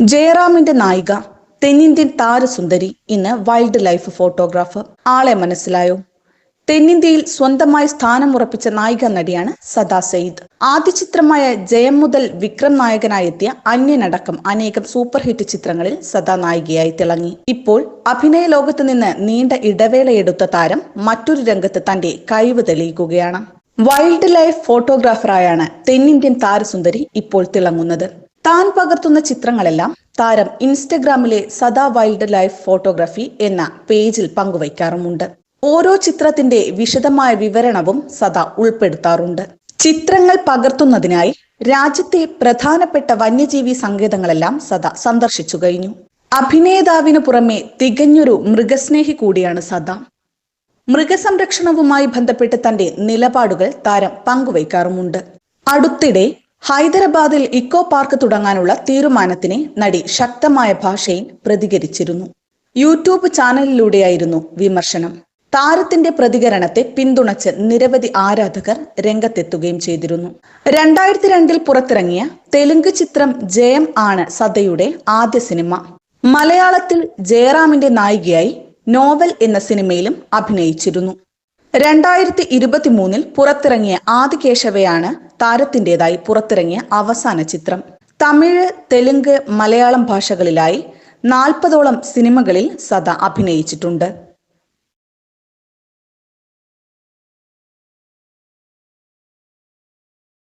ജയറാമിന്റെ നായിക തെന്നിന്ത്യൻ താരസുന്ദരി ഇന്ന് വൈൽഡ് ലൈഫ് ഫോട്ടോഗ്രാഫർ. ആളെ മനസ്സിലായോ? തെന്നിന്ത്യയിൽ സ്വന്തമായി സ്ഥാനം ഉറപ്പിച്ച നായിക നടിയാണ് സദാ സെയ്ദ്. ആദ്യ ചിത്രമായ ജയം മുതൽ വിക്രം നായകനായെത്തിയ അന്യനടക്കം അനേകം സൂപ്പർ ഹിറ്റ് ചിത്രങ്ങളിൽ സദാ നായികയായി തിളങ്ങി. ഇപ്പോൾ അഭിനയ ലോകത്ത് നിന്ന് നീണ്ട ഇടവേളയെടുത്ത താരം മറ്റൊരു രംഗത്ത് തന്റെ കഴിവ് തെളിയിക്കുകയാണ്. വൈൽഡ് ലൈഫ് ഫോട്ടോഗ്രാഫറായാണ് തെന്നിന്ത്യൻ താരസുന്ദരി ഇപ്പോൾ തിളങ്ങുന്നത്. താൻ പകർത്തുന്ന ചിത്രങ്ങളെല്ലാം താരം ഇൻസ്റ്റഗ്രാമിലെ സദാ വൈൽഡ് ലൈഫ് ഫോട്ടോഗ്രാഫി എന്ന പേജിൽ പങ്കുവയ്ക്കാറുമുണ്ട്. ഓരോ ചിത്രത്തിന്റെ വിശദമായ വിവരണവും സദാ ഉൾപ്പെടുത്താറുണ്ട്. ചിത്രങ്ങൾ പകർത്തുന്നതിനായി രാജ്യത്തെ പ്രധാനപ്പെട്ട വന്യജീവി സങ്കേതങ്ങളെല്ലാം സദാ സന്ദർശിച്ചു കഴിഞ്ഞു. അഭിനേതാവിനു പുറമെ തികഞ്ഞൊരു മൃഗസ്നേഹി കൂടിയാണ് സദാ. മൃഗസംരക്ഷണവുമായി ബന്ധപ്പെട്ട് തന്റെ നിലപാടുകൾ താരം പങ്കുവയ്ക്കാറുമുണ്ട്. അടുത്തിടെ ഹൈദരാബാദിൽ ഇക്കോ പാർക്ക് തുടങ്ങാനുള്ള തീരുമാനത്തിന് നടി ശക്തമായ ഭാഷയിൽ പ്രതികരിച്ചിരുന്നു. യൂട്യൂബ് ചാനലിലൂടെയായിരുന്നു വിമർശനം. താരത്തിന്റെ പ്രതികരണത്തെ പിന്തുണച്ച് നിരവധി ആരാധകർ രംഗത്തെത്തുകയും ചെയ്തിരുന്നു. രണ്ടായിരത്തി രണ്ടിൽ പുറത്തിറങ്ങിയ തെലുങ്ക് ചിത്രം ജയം ആണ് സദയുടെ ആദ്യ സിനിമ. മലയാളത്തിൽ ജയറാമിന്റെ നായികയായി നോവൽ എന്ന സിനിമയിലും അഭിനയിച്ചിരുന്നു. രണ്ടായിരത്തി ഇരുപത്തി മൂന്നിൽ പുറത്തിറങ്ങിയ ആദികേശവയാണ് താരത്തിന്റെതായി പുറത്തിറങ്ങിയ അവസാന ചിത്രം. തമിഴ് തെലുങ്ക് മലയാളം ഭാഷകളിലായി നാൽപ്പതോളം സിനിമകളിൽ സദ അഭിനയിച്ചിട്ടുണ്ട്.